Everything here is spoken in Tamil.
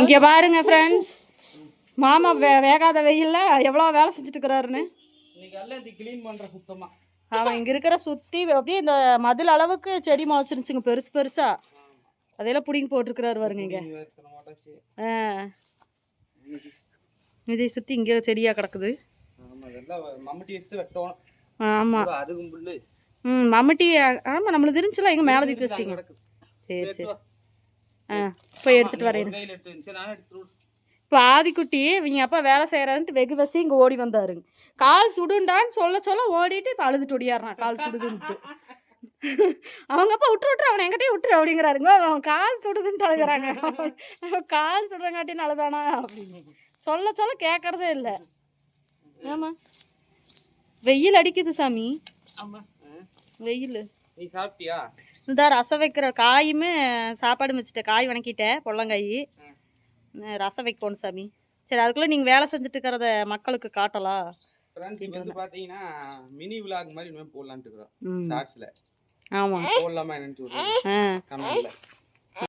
இங்கே பாருங்க ஃப்ரெண்ட்ஸ் மாமா வே வேகாத வெயில்ல எவ்வளோ வேலை செஞ்சுட்டு இருக்கிறாருன்னு அவன் இங்கே இருக்கிற சுற்றி அப்படியே இந்த மதில் அளவுக்கு செடி முளைச்சிருந்துச்சுங்க பெருசு பெருசா. அதையெல்லாம் பிடிங்கி போட்டிருக்கிறாரு பாருங்க இங்கே. ஆ. இதை சுற்றி இங்கே செடியாக கிடக்குது. ஆமாம் ம் மம்மட்டி ஆமாம் நம்மளுக்கு இருந்துச்சுல எங்கே மேலே தூக்கி வச்சிட்டீங்க. சரி சரி. ஆ போய் எடுத்துகிட்டு வரேன். இப்போ ஆதிக்குட்டி இவங்க அப்பா வேலை செய்கிறான்ட்டு வெகு வசி இங்கே ஓடி வந்தாருங்க. கால் சுடுண்டான்னு சொல்ல சொல்ல ஓடிட்டு இப்போ அழுதுட்டு ஒடியாடுறான் கால் சுடுதுன்ட்டு. அவங்க அப்பா விட்டு விட்டுரு அவனை என்கிட்டயே விட்டுரு அப்படிங்கிறாருங்க அவன் கால் சுடுதுன்ட்டு அழுகுறாங்க. கால் சுடுறங்காட்டின்னு அழுதானா அப்படின்னு. சொல்ல சொல்ல கேட்கறதே இல்லை. ஆமாம் வெயில் அடிக்குது சாமி. வெயில். நீ சாப்பிட்டியா? இந்த ரசம் வைக்கிற காயுமே சாப்பாடு வச்சுட்டேன் காய் வணக்கிட்டேன் பொள்ளங்காய். ரசம் வைக்கணும் சாமி. சரி அதுக்குள்ளே நீங்கள் வேலை செஞ்சுட்டு இருக்கிறத மக்களுக்கு காட்டலாம் ஃப்ரெண்ட்ஸ் இப்போ வந்து பாத்தீங்கன்னா மினி விலாக் மாதிரி இனிமேல் போடலான்ட்டு இருக்கிறோம். ஷார்ட்ஸ்ல ஆமாம் போடலாமா என்னன்னு கமெண்ட்ல